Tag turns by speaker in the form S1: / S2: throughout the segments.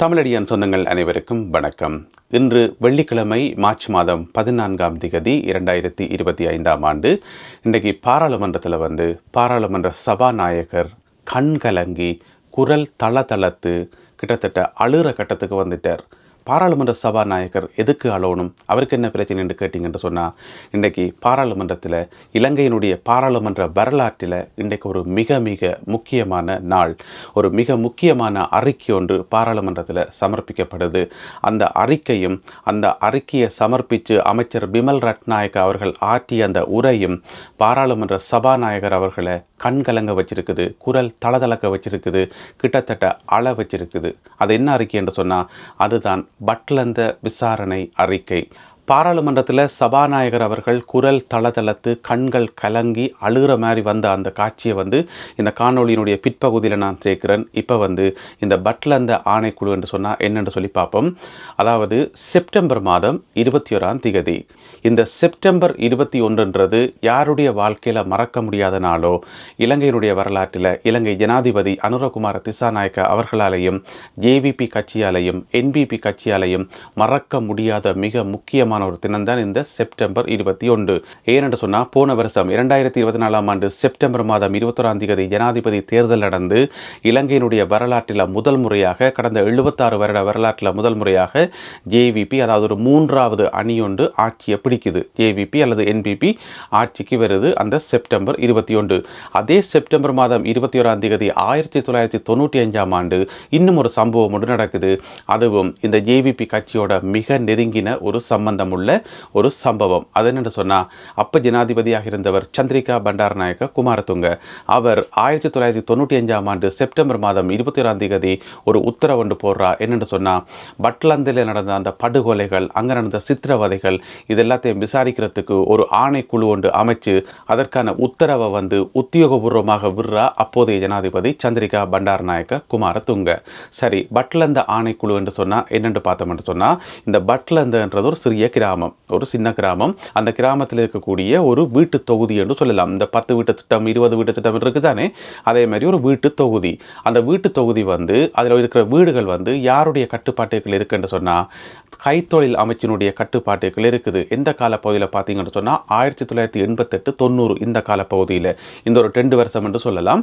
S1: தமிழடியான் சொந்தங்கள் அனைவருக்கும் வணக்கம். இன்று வெள்ளிக்கிழமை மார்ச் மாதம் பதினான்காம் திகதி இரண்டாயிரத்தி இருபத்தி ஐந்தாம் ஆண்டு. இன்றைக்கு பாராளுமன்றத்தில் வந்து பாராளுமன்ற சபாநாயகர் கண்கலங்கி குரல் தளதளத்து கிட்டத்தட்ட அழுற கட்டத்துக்கு வந்துட்டார். பாராளுமன்ற சபாநாயகர் எதுக்கு அலோனும்? அவருக்கு என்ன பிரச்சனை என்று கேட்டிங்கன்னு சொன்னால் இன்றைக்கி பாராளுமன்றத்தில் இலங்கையினுடைய பாராளுமன்ற வரலாற்றில் இன்றைக்கு ஒரு மிக மிக முக்கியமான நாள். ஒரு மிக முக்கியமான அறிக்கை ஒன்று பாராளுமன்றத்தில் சமர்ப்பிக்கப்படுது. அந்த அறிக்கையும் அந்த அறிக்கையை சமர்ப்பித்து அமைச்சர் பிமல் ரட்நாயக் அவர்கள் ஆற்றிய அந்த உரையும் பாராளுமன்ற சபாநாயகர் அவர்களை கண்கலங்க வச்சிருக்குது குரல் தளதளக்க வச்சிருக்குது கிட்டத்தட்ட அள வச்சிருக்குது. அது என்ன அறிக்கை என்று சொன்னால் அதுதான் பட்லந்த விசாரணை அறிக்கை. பாராளுமன்றத்தில் சபாநாயகர் அவர்கள் குரல் தளதளத்து கண்கள் கலங்கி அழுகிற மாதிரி வந்த அந்த காட்சியை வந்து இந்த காணொலியினுடைய பிற்பகுதியில் நான் சேர்க்கிறேன். இப்போ வந்து இந்த பட்லந்த ஆணைக்குழு என்று சொன்னால் என்னென்று சொல்லி பார்ப்போம். அதாவது செப்டம்பர் மாதம் இருபத்தி ஓராம் திகதி. இந்த செப்டம்பர் இருபத்தி ஒன்றுன்றது யாருடைய வாழ்க்கையில் மறக்க முடியாத நாளோ? இலங்கையினுடைய வரலாற்றில் இலங்கை ஜனாதிபதி அனுரகுமார திசாநாயக்க அவர்களாலேயும் ஏவிபி கட்சியாலையும் என்பிபி கட்சியாலையும் மறக்க முடியாத மிக முக்கியமான ஒரு தினம் தான் இந்த செப்டம்பர் இருபத்தி ஒன்று. ஏனென்று சொன்னால் போன வருஷம் இரண்டாயிரத்தி இருபத்தி நாலாம் ஆண்டு செப்டம்பர் மாதம் இருபத்தொராம் தேதி ஜனாதிபதி தேர்தல் நடந்து இலங்கையினுடைய வரலாற்றில் முதல் முறையாக கடந்த எழுபத்தாறு வருட வரலாற்றில் முதல் முறையாக ஜேவிபி அதாவது ஒரு மூன்றாவது அணி ஒன்று ஆட்சியை பிடிக்குது. ஜேவிபி அல்லது என்பிபி ஆட்சிக்கு வருது அந்த செப்டம்பர் இருபத்தி ஒன்று. அதே செப்டம்பர் மாதம் இருபத்தி ஓராம் தேதி ஆயிரத்தி தொள்ளாயிரத்தி தொண்ணூற்றி அஞ்சாம் ஆண்டு இன்னும் ஒரு சம்பவம் ஒன்று நடக்குது. அதுவும் இந்த ஜேவிபி கட்சியோட மிக நெருங்கின ஒரு சம்பந்தம். உள்ள ஒரு சம்பவம். அது என்னென்னு சொன்னால் அப்போ ஜனாதிபதியாக இருந்தவர் சந்திரிகா பண்டாரநாயக்க குமாரதுங்க. அவர் ஆயிரத்தி தொள்ளாயிரத்தி தொண்ணூற்றி அஞ்சாம் ஆண்டு செப்டம்பர் மாதம் இருபத்தி ஓராம் தேதி ஒரு உத்தரவு ஒன்று போடுறா. என்னென்னு சொன்னால் பட்லந்தில் நடந்த அந்த படுகொலைகள் அங்கே நடந்த சித்திரவதைகள் இது எல்லாத்தையும் விசாரிக்கிறதுக்கு ஒரு ஆணைக்குழு ஒன்று அமைச்சு அதற்கான உத்தரவை வந்து உத்தியோகபூர்வமாக விடுறா அப்போதைய ஜனாதிபதி சந்திரிகா பண்டாரநாயக்க குமாரதுங்க. சரி பட்லந்த ஆணைக்குழு என்று சொன்னால் என்னென்று பார்த்தோம்னு சொன்னால் இந்த பட்லந்தன்றது ஒரு சிறிய கிராமம் ஒரு சின்ன கிராமம். அந்த கிராமத்தில் இருக்கக்கூடிய ஒரு வீட்டு தொகுதி என்று சொல்லலாம். இந்த பத்து வீட்டு திட்டம் இருபது வீட்டு திட்டம் இருக்குது தானே அதே மாதிரி ஒரு வீட்டு தொகுதி. அந்த வீட்டு தொகுதி வந்து அதில் இருக்கிற வீடுகள் வந்து யாருடைய கட்டுப்பாட்டுகள் இருக்குன்னு சொன்னால் கைத்தொழில் அமைச்சினுடைய கட்டுப்பாட்டுகள் இருக்குது. எந்த காலப்பகுதியில் பார்த்தீங்கன்னு சொன்னால் ஆயிரத்தி தொள்ளாயிரத்தி எண்பத்தெட்டு தொண்ணூறு இந்த காலப்பகுதியில். இந்த ஒரு ரெண்டு வருஷம் என்று சொல்லலாம்.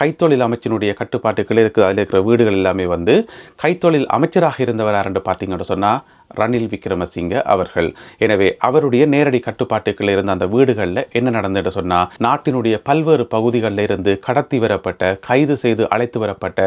S1: கைத்தொழில் அமைச்சினுடைய கட்டுப்பாட்டுகள் இருக்குது அதில் இருக்கிற வீடுகள் எல்லாமே வந்து கைத்தொழில் அமைச்சராக இருந்தவர் யாருன்னு பார்த்தீங்கன்னு சொன்னால் ரணில் விக்ரமசிங்க அவர்கள். எனவே அவருடைய நேரடி கட்டுப்பாட்டுக்குள்ள இருந்த அந்த வீடுகளில் என்ன நடந்தது சொன்னால் நாட்டினுடைய பல்வேறு பகுதிகளில் இருந்து கடத்தி வரப்பட்ட கைது செய்து அழைத்து வரப்பட்ட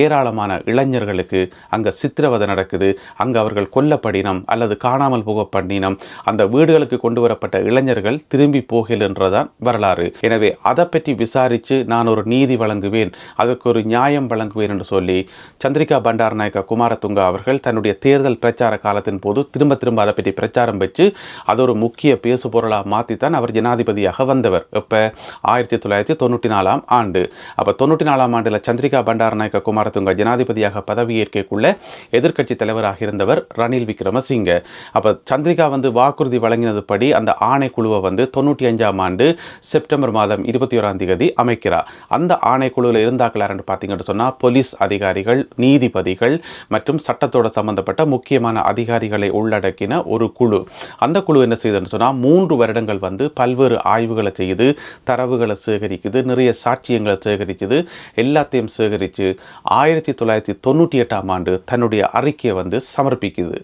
S1: ஏராளமான இளைஞர்களுக்கு அங்கே சித்திரவதை நடக்குது. அங்கே அவர்கள் கொல்லப்படினம் அல்லது காணாமல் போகப்படினம். அந்த வீடுகளுக்கு கொண்டு வரப்பட்ட இளைஞர்கள் திரும்பி போகலன்றதான் வரலாறு. எனவே அதை பற்றி விசாரித்து நான் ஒரு நீதி வழங்குவேன் அதற்கு ஒரு நியாயம் வழங்குவேன் என்று சொல்லி சந்திரிகா பண்டாரநாயக்க குமாரதுங்கா அவர்கள் தன்னுடைய தேர்தல் பிரச்சார காலத்தில் காலத்தின் போது திரும்ப திரும்ப அதை பற்றி பிரச்சாரம் வச்சு அது ஒரு முக்கிய பேசு பொருளாக மாற்றித்தான் அவர் ஜனாதிபதியாக வந்தவர். இப்போ ஆயிரத்தி தொள்ளாயிரத்தி தொண்ணூற்றி நாலாம் ஆண்டு. அப்போ தொண்ணூற்றி நாலாம் ஆண்டில் சந்திரிகா பண்டாரநாயக்க குமாரதுங்க ஜனாதிபதியாக பதவியேற்கக்குள்ள எதிர்க்கட்சி தலைவராக இருந்தவர் ரணில் விக்ரமசிங்க. அப்போ சந்திரிகா வந்து வாக்குறுதி வழங்கினதுபடி அந்த ஆணைக்குழுவை வந்து தொண்ணூற்றி அஞ்சாம் ஆண்டு செப்டம்பர் மாதம் இருபத்தி ஓராம் தேதி அமைக்கிறார் அந்த ஆணைக்குழுவில் இருந்தாக்கலாருன்னு பார்த்தீங்கன்னு சொன்னால் போலீஸ் அதிகாரிகள் நீதிபதிகள் மற்றும் சட்டத்தோட சம்பந்தப்பட்ட முக்கியமான அதிகாரி அதிகாரிகளை உள்ளடக்கின ஒரு குழு. அந்த குழு என்ன செய்யுதுன்னு சொன்னால் மூன்று வருடங்கள் வந்து பல்வேறு ஆய்வுகளை செய்யுது தரவுகளை சேகரிக்குது நிறைய சாட்சியங்களை சேகரிக்குது. எல்லாத்தையும் சேகரித்து ஆயிரத்தி தொள்ளாயிரத்தி தொண்ணூற்றி எட்டாம் ஆண்டு தன்னுடைய அறிக்கையை வந்து சமர்ப்பிக்குது.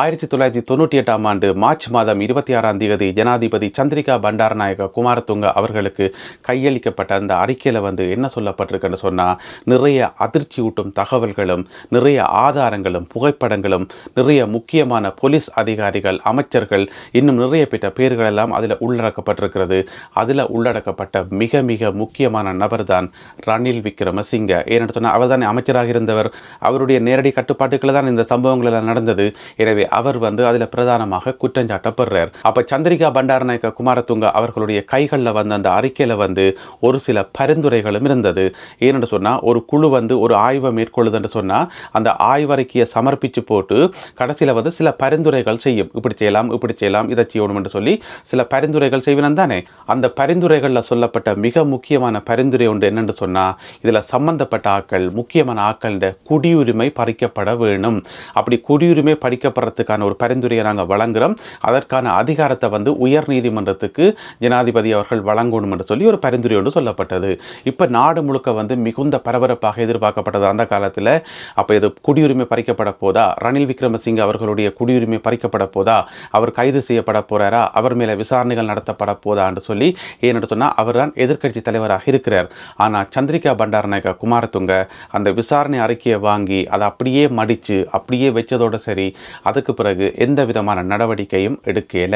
S1: ஆயிரத்தி தொள்ளாயிரத்தி தொண்ணூற்றி எட்டாம் ஆண்டு மார்ச் மாதம் இருபத்தி ஆறாம் தேதி ஜனாதிபதி சந்திரிகா பண்டாரநாயக குமாரதுங்க அவர்களுக்கு கையளிக்கப்பட்ட அந்த அறிக்கையில் வந்து என்ன சொல்லப்பட்டிருக்குன்னு சொன்னால் நிறைய அதிர்ச்சியூட்டும் தகவல்களும் நிறைய ஆதாரங்களும் புகைப்படங்களும் நிறைய முக்கியமான போலீஸ் அதிகாரிகள் அமைச்சர்கள் இன்னும் நிறைய பெற்ற பேர்கள் எல்லாம் அதில் உள்ளடக்கப்பட்டிருக்கிறது. அதில் உள்ளடக்கப்பட்ட மிக மிக முக்கியமான நபர் தான் ரணில் விக்ரமசிங்க. ஏன்னு சொன்னால் அவர் தானே அமைச்சராக இருந்தவர். அவருடைய நேரடி கட்டுப்பாட்டுக்கள் தான் இந்த சம்பவங்கள் எல்லாம் நடந்தது. எனவே எனவே அவர் வந்து அதில் பிரதானமாக குற்றஞ்சாட்டப்படுறார். அப்போ சந்திரிகா பண்டாரநாயக்க குமாரதுங்க அவர்களுடைய கைகளில் வந்த அந்த அறிக்கையில் வந்து ஒரு சில பரிந்துரைகளும் இருந்தது. ஏனென்று சொன்னால் ஒரு குழு வந்து ஒரு ஆய்வை மேற்கொள்ளுதுன்னு சொன்னால் அந்த ஆய்வறிக்கையை சமர்ப்பித்து போட்டு கடைசியில் வந்து சில பரிந்துரைகள் செய்யும். இப்படி செய்யலாம் இப்படி செய்யலாம் இதை செய்யணும் என்று சொல்லி சில பரிந்துரைகள் செய்வினம் தானே? அந்த பரிந்துரைகளில் சொல்லப்பட்ட மிக முக்கியமான பரிந்துரை ஒன்று என்னென்னு சொன்னால் இதில் சம்பந்தப்பட்ட ஆக்கள் முக்கியமான ஆக்கள் குடியுரிமை பறிக்கப்பட வேணும். அப்படி குடியுரிமை பறிக்கப்படுற பறிக்கப்படுறதுக்கான ஒரு பரிந்துரையை நாங்கள் வழங்குறோம். அதற்கான அதிகாரத்தை வந்து உயர் நீதிமன்றத்துக்கு ஜனாதிபதி அவர்கள் வழங்கணும் என்று சொல்லி ஒரு பரிந்துரை ஒன்று சொல்லப்பட்டது. இப்போ நாடு முழுக்க வந்து மிகுந்த பரபரப்பாக எதிர்பார்க்கப்பட்டது அந்த காலத்தில். அப்போ இது குடியுரிமை பறிக்கப்பட போதா? ரணில் விக்ரமசிங்க அவர்களுடைய குடியுரிமை பறிக்கப்பட போதா? அவர் கைது செய்யப்பட போகிறாரா அவர் மேலே விசாரணைகள் நடத்தப்பட போதா என்று சொல்லி ஏன்னு சொன்னால் அவர் தான் எதிர்க்கட்சி தலைவராக இருக்கிறார். ஆனால் சந்திரிகா பண்டாரநாயகா குமாரதுங்க அந்த விசாரணை அறிக்கையை வாங்கி அதை அப்படியே மடித்து அப்படியே வச்சதோட சரி அதுக்கு பிறகு எந்த விதமான நடவடிக்கையும் எடுக்கல.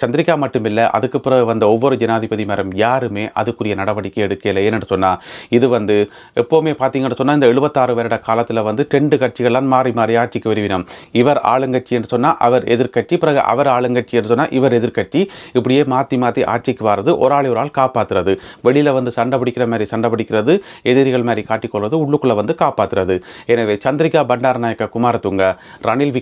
S1: சந்திரிகா மட்டுமில்லை அதுக்கு பிறகு வந்த ஒவ்வொரு ஜனாதிபதி மேடம் யாருமே அதுக்குரிய நடவடிக்கை எடுக்கல. ஏன்னு சொன்னால் இது வந்து எப்போவுமே பார்த்தீங்கன்னு சொன்னால் இந்த எழுபத்தாறு வருட காலத்தில் வந்து ரெண்டு கட்சிகள்லாம் மாறி மாறி ஆட்சிக்கு வருவினம். இவர் ஆளுங்கட்சி என்று சொன்னால் அவர் எதிர்க்கட்சி பிறகு அவர் ஆளுங்கட்சி என்று சொன்னால் இவர் எதிர்க்கட்சி இப்படியே மாற்றி மாற்றி ஆட்சிக்கு வர்றது ஒரு ஆள் ஒரு ஆள் காப்பாற்றுறது வெளியில் வந்து சண்டை பிடிக்கிற மாதிரி சண்டை பிடிக்கிறது எதிரிகள் மாதிரி காட்டிக்கொள்வது உள்ளுக்குள்ளே வந்து காப்பாற்றுறது எனவே சந்திரிகா பண்டாரநாயக்க குமாரதுங்க ரணில்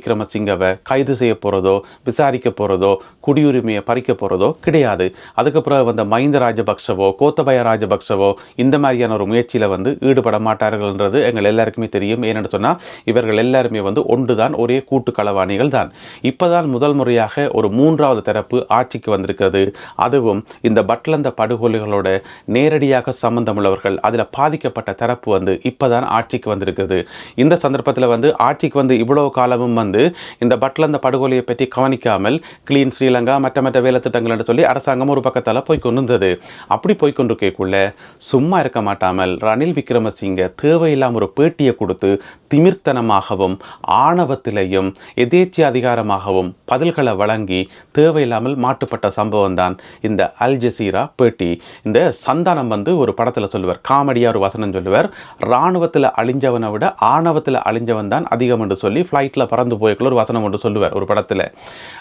S1: விக்ரமசிங்கவை கைது செய்ய போகிறதோ விசாரிக்க போகிறதோ குடியுரிமையை பறிக்க போகிறதோ கிடையாது. அதுக்கப்புறம் வந்த மஹிந்த ராஜபக்சவோ கோத்தபய ராஜபக்சவோ இந்த மாதிரியான ஒரு முயற்சியில் வந்து ஈடுபட மாட்டார்கள்ன்றது எங்கள் எல்லாருக்குமே தெரியும். ஏன்னு சொன்னால் இவர்கள் எல்லாருமே வந்து ஒன்று தான் ஒரே கூட்டு களவாணிகள் தான். இப்போதான் முதல் முறையாக ஒரு மூன்றாவது தரப்பு ஆட்சிக்கு வந்திருக்கிறது. அதுவும் இந்த பட்லந்த படுகொலைகளோட நேரடியாக சம்பந்தமுள்ளவர்கள் அதில் பாதிக்கப்பட்ட தரப்பு வந்து இப்போதான் ஆட்சிக்கு வந்திருக்கிறது. இந்த சந்தர்ப்பத்தில் வந்து ஆட்சிக்கு வந்து இவ்வளோ காலமும் வந்து இந்த பட்லந்த படுகொலையை பற்றி கவனிக்காமல் கிளீன் ஸ்ரீலங்கா மற்ற மற்ற வேலை திட்டங்கள் என்று சொல்லி அரசாங்கம் ஒரு பக்கத்தால் போய்கொண்டிருந்தது அப்படி போய்கொண்டிருக்கக்குள்ள சும்மா இருக்க மாட்டாமல் ரணில் விக்ரமசிங்க தேவையில்லாமல் ஒரு பேட்டியை கொடுத்து திமிர்த்தனமாகவும் ஆணவத்திலையும் எதேச்சி அதிகாரமாகவும் பதில்களை வழங்கி தேவையில்லாமல் மாட்டுப்பட்ட சம்பவம் தான் இந்த அல் ஜசீரா பேட்டி. இந்த சந்தானம் வந்து ஒரு படத்தில் சொல்லுவார் காமெடியாக ஒரு வசனம் சொல்லுவார் இராணுவத்தில் அழிஞ்சவனை விட ஆணவத்தில் அழிஞ்சவன் தான் அதிகம் என்று சொல்லி ஃப்ளைட்டில் பறந்து போய்க்குள்ள ஒரு வசனம் ஒன்று சொல்லுவார் ஒரு படத்தில்.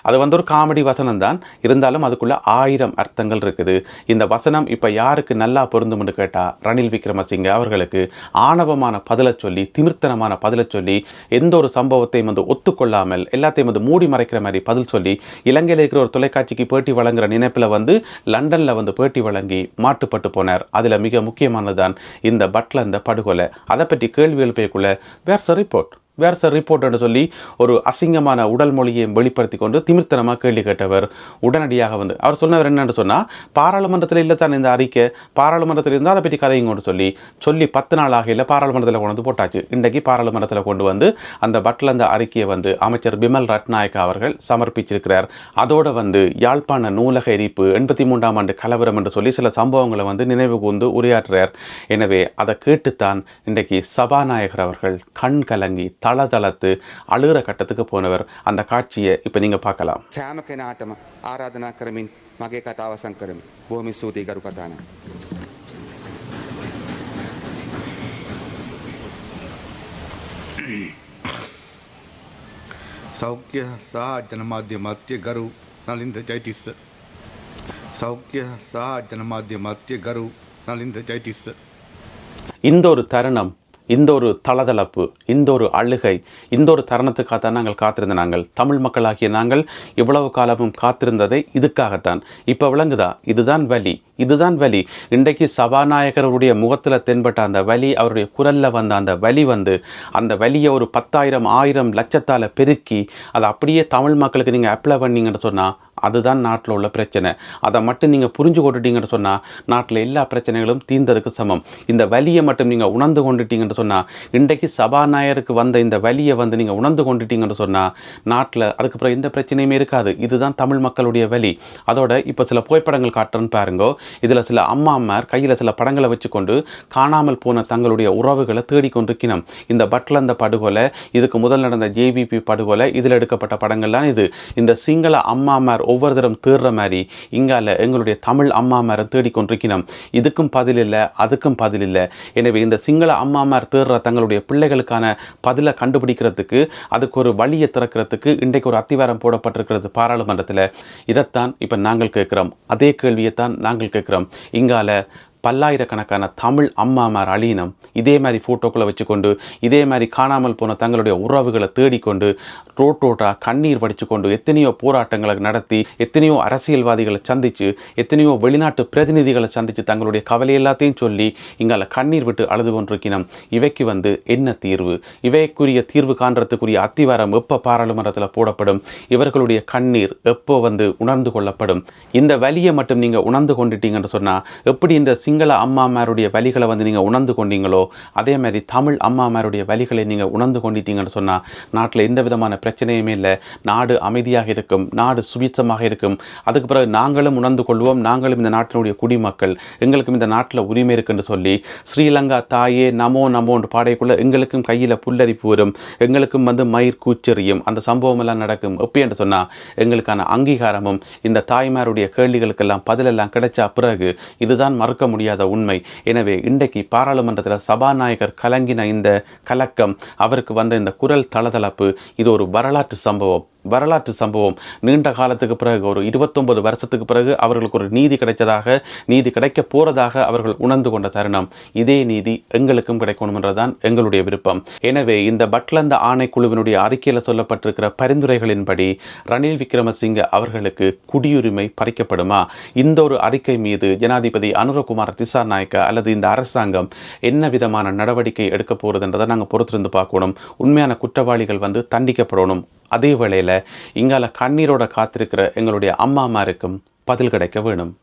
S1: அது வந்து ஒரு காமெடி வசனம் தான் இருந்தாலும் அதுக்குள்ளே ஆயிரம் அர்த்தங்கள் இருக்குது. இந்த வசனம் இப்போ யாருக்கு நல்லா பொருந்தும்னு கேட்டால் ரணில் விக்ரமசிங்க அவர்களுக்கு ஆணவமான பதிலை சொல்லி திமிர்த்தனமான பதிலை சொல்லி எந்த ஒரு சம்பவத்தையும் வந்து ஒத்துக்கொள்ளாமல் எல்லாத்தையும் வந்து மூடி மறைக்கிற மாதிரி பதில் சொல்லி இலங்கையில் இருக்கிற ஒரு தொலைக்காட்சிக்கு பேட்டி வழங்குற நினைப்பில் வந்து லண்டனில் வந்து பேட்டி வழங்கி மாட்டுப்பட்டு போனார். அதில் மிக முக்கியமானதுதான் இந்த பட்ல இந்த படுகொலை. அதை பற்றி கேள்வி எழுப்பியக்குள்ள வேர்ஸ் ரிப்போர்ட் வேர் சார் என்று சொல்லி ஒரு அசிங்கமான உடல் மொழியை வெளிப்படுத்தி கொண்டு திமிர்த்தனமாக கேள்வி கேட்டவர் உடனடியாக வந்து. அவர் சொன்னவர் என்னென்னு சொன்னால் பாராளுமன்றத்தில் இல்லை தான் இந்த அறிக்கை. பாராளுமன்றத்தில் இருந்தால் அதை பற்றி கதைங்கன்னு சொல்லி. சொல்லி பத்து நாள் ஆகையில் பாராளுமன்றத்தில் கொண்டு வந்து போட்டாச்சு. இன்றைக்கு பாராளுமன்றத்தில் கொண்டு வந்து அந்த பட்டில் அந்த அறிக்கையை வந்து அமைச்சர் பிமல் ரத்நாயக் அவர்கள் சமர்ப்பிச்சிருக்கிறார். அதோடு வந்து யாழ்ப்பாண நூலக எரிப்பு எண்பத்தி மூன்றாம் ஆண்டு கலவரம் என்று சொல்லி சில சம்பவங்களை வந்து நினைவு கூர்ந்து உரையாற்றுறார். எனவே அதை கேட்டுத்தான் இன்றைக்கு சபாநாயகர் அவர்கள் கண் கலங்கி தள தளத்து அழுகிற கட்டத்துக்கு போனவர் அந்த காட்சியை இப்போ நீங்கள் பார்க்கலாம்.
S2: சாமக்கை நாட்டம் ஆராதனா கருமின் மகே கதாவசம் கருமி பூமி சூதி
S3: கரு கதான. ಸೌಖ್ಯ ಸಹ ಜನಮಾಧ್ಯಮ ಅತ್ಯಗರು ನಲಿಂದ ಜೈಟಿಸ್ ಸೌಖ್ಯ ಸಹ ಜನಮಾಧ್ಯಮ கரு ನಲಿಂದ ಜೈಟಿಸ್
S1: இந்த ஒரு தருணம் இந்த ஒரு தளதளப்பு இந்த ஒரு அழுகை இந்த ஒரு தருணத்துக்காகத்தான் நாங்கள் காத்திருந்த நாங்கள். தமிழ் மக்களாகிய நாங்கள் இவ்வளவு காலமும் காத்திருந்ததை இதுக்காகத்தான். இப்போ விளங்குதா? இதுதான் வலி இதுதான் வலி. இன்றைக்கு சபாநாயகருடைய முகத்தில் தென்பட்ட அந்த வலி அவருடைய குரலில் வந்த அந்த வலி வந்து அந்த வலியை ஒரு பத்தாயிரம் ஆயிரம் லட்சத்தால் பெருக்கி அதை அப்படியே தமிழ் மக்களுக்கு நீங்கள் அப்ளை பண்ணீங்கன்னு சொன்னால் அதுதான் நாட்டில் உள்ள பிரச்சனை. அதை மட்டும் நீங்கள் புரிஞ்சு கொண்டுட்டீங்கன்னு சொன்னால் நாட்டில் எல்லா பிரச்சனைகளும் தீர்ந்ததுக்கு சமம். இந்த வலியை மட்டும் நீங்கள் உணர்ந்து கொண்டுட்டீங்கன்னு சொன்னால் இன்றைக்கு சபாநாயகருக்கு வந்த இந்த வலியை வந்து நீங்கள் உணர்ந்து கொண்டுட்டீங்கன்னு சொன்னால் நாட்டில் அதுக்கப்புறம் எந்த பிரச்சனையுமே இருக்காது. இதுதான் தமிழ் மக்களுடைய வலி. அதோட இப்போ சில புகைப்படங்கள் காட்டுறேன்னு பாருங்கோ. இதில் சில அம்மா அம்மார் கையில் சில படங்களை வச்சுக்கொண்டு காணாமல் போன தங்களுடைய உறவுகளை தேடிக்கொண்டிருக்கணும் இந்த பட்லந்த படுகொலை இதுக்கு முதல் நடந்த ஜேவிபி படுகொலை இதில் எடுக்கப்பட்ட படங்கள்லாம் இது. இந்த சிங்கள அம்மாமார் ஒவ்வொரு தரம் தேடுற மாதிரி இங்கால எங்களுடைய தமிழ் அம்மா அம்மாமாரை தேடிக்கொண்டிருக்கணும் இதுக்கும் பதில் இல்லை அதுக்கும் பதில் இல்லை. எனவே இந்த சிங்கள அம்மாமார் தேடுற தங்களுடைய பிள்ளைகளுக்கான பதிலை கண்டுபிடிக்கிறதுக்கு அதுக்கு ஒரு வழியை திறக்கிறதுக்கு இன்றைக்கு ஒரு அத்திவாரம் போடப்பட்டிருக்கிறது பாராளுமன்றத்தில். இதைத்தான் இப்போ நாங்கள் கேட்குறோம். அதே கேள்வியைத்தான் நாங்கள் கேட்குறோம். இங்கால பல்லாயிரக்கணக்கான தமிழ் அம்மாமார் அழியினம் இதே மாதிரி ஃபோட்டோக்களை வச்சுக்கொண்டு இதே மாதிரி காணாமல் போன தங்களுடைய உறவுகளை தேடிக்கொண்டு ரோட்டோட்டா கண்ணீர் வடித்து எத்தனையோ போராட்டங்களை நடத்தி எத்தனையோ அரசியல்வாதிகளை சந்தித்து எத்தனையோ வெளிநாட்டு பிரதிநிதிகளை சந்தித்து தங்களுடைய கவலை எல்லாத்தையும் சொல்லி இங்கால கண்ணீர் விட்டு அழுது கொண்டிருக்கணும் இவைக்கு வந்து என்ன தீர்வு? இவைக்குரிய தீர்வு காண்றதுக்குரிய அத்திவாரம் எப்போ பாராளுமன்றத்தில் போடப்படும்? இவர்களுடைய கண்ணீர் எப்போ வந்து உணர்ந்து கொள்ளப்படும்? இந்த வலியை மட்டும் நீங்கள் உணர்ந்து கொண்டுட்டீங்கன்னு சொன்னால் எப்படி இந்த சிங்கள அம்மாமாருடைய வலிகளை வந்து நீங்கள் உணர்ந்து கொண்டீங்களோ அதே மாதிரி தமிழ் அம்மாமாருடைய வலிகளை நீங்கள் உணர்ந்து கொண்டிட்டீங்கன்னு சொன்னால் நாட்டில் எந்த விதமான பிரச்சனையுமே இல்லை. நாடு அமைதியாக இருக்கும் நாடு சுபிச்சமாக இருக்கும். அதுக்கு பிறகு நாங்களும் உணர்ந்து கொள்வோம் நாங்களும் இந்த நாட்டினுடைய குடிமக்கள் எங்களுக்கும் இந்த நாட்டில் உரிமை இருக்குன்னு சொல்லி ஸ்ரீலங்கா தாயே நமோ நமோன்னு பாடைக்குள்ளே எங்களுக்கும் கையில் புல்லரிப்பு வரும். எங்களுக்கும் வந்து மயிர் கூச்செறியும். அந்த சம்பவம் எல்லாம் நடக்கும். எப்படி என்று சொன்னால் எங்களுக்கான அங்கீகாரமும் இந்த தாய்மாருடைய கேள்விகளுக்கெல்லாம் பதிலெல்லாம் கிடைச்சா பிறகு இதுதான் மறுக்க முடியாத உண்மை. எனவே இன்றைக்கு பாராளுமன்றத்தில் சபாநாயகர் கலங்கின இந்த கலக்கம் அவருக்கு வந்த இந்த குரல் தளதளப்பு இது ஒரு வரலாற்று சம்பவம். வரலாற்று சம்பவம். நீண்ட காலத்துக்கு பிறகு ஒரு இருபத்தொன்பது வருஷத்துக்கு பிறகு அவர்களுக்கு ஒரு நீதி கிடைத்ததாக நீதி கிடைக்க போகிறதாக அவர்கள் உணர்ந்து கொண்ட தருணம். இதே நீதி எங்களுக்கும் கிடைக்கணும் என்றுதான் எங்களுடைய விருப்பம். எனவே இந்த பட்லந்த ஆணைக்குழுவினுடைய அறிக்கையில் சொல்லப்பட்டிருக்கிற பரிந்துரைகளின்படி ரணில் விக்ரமசிங்க அவர்களுக்கு குடியுரிமை பறிக்கப்படுமா? இந்த ஒரு அறிக்கை மீது ஜனாதிபதி அனுரகுமார் திசாநாயக்க அல்லது இந்த அரசாங்கம் என்ன விதமான நடவடிக்கை எடுக்க போறதுன்றதை நாங்கள் பொறுத்திருந்து பார்க்கணும். உண்மையான குற்றவாளிகள் வந்து தண்டிக்கப்படணும். அதே வேளையில் இங்கால கண்ணீரோட காத்திருக்கிற எங்களுடைய அம்மாமாருக்கும் பதில் கிடைக்க வேணும்.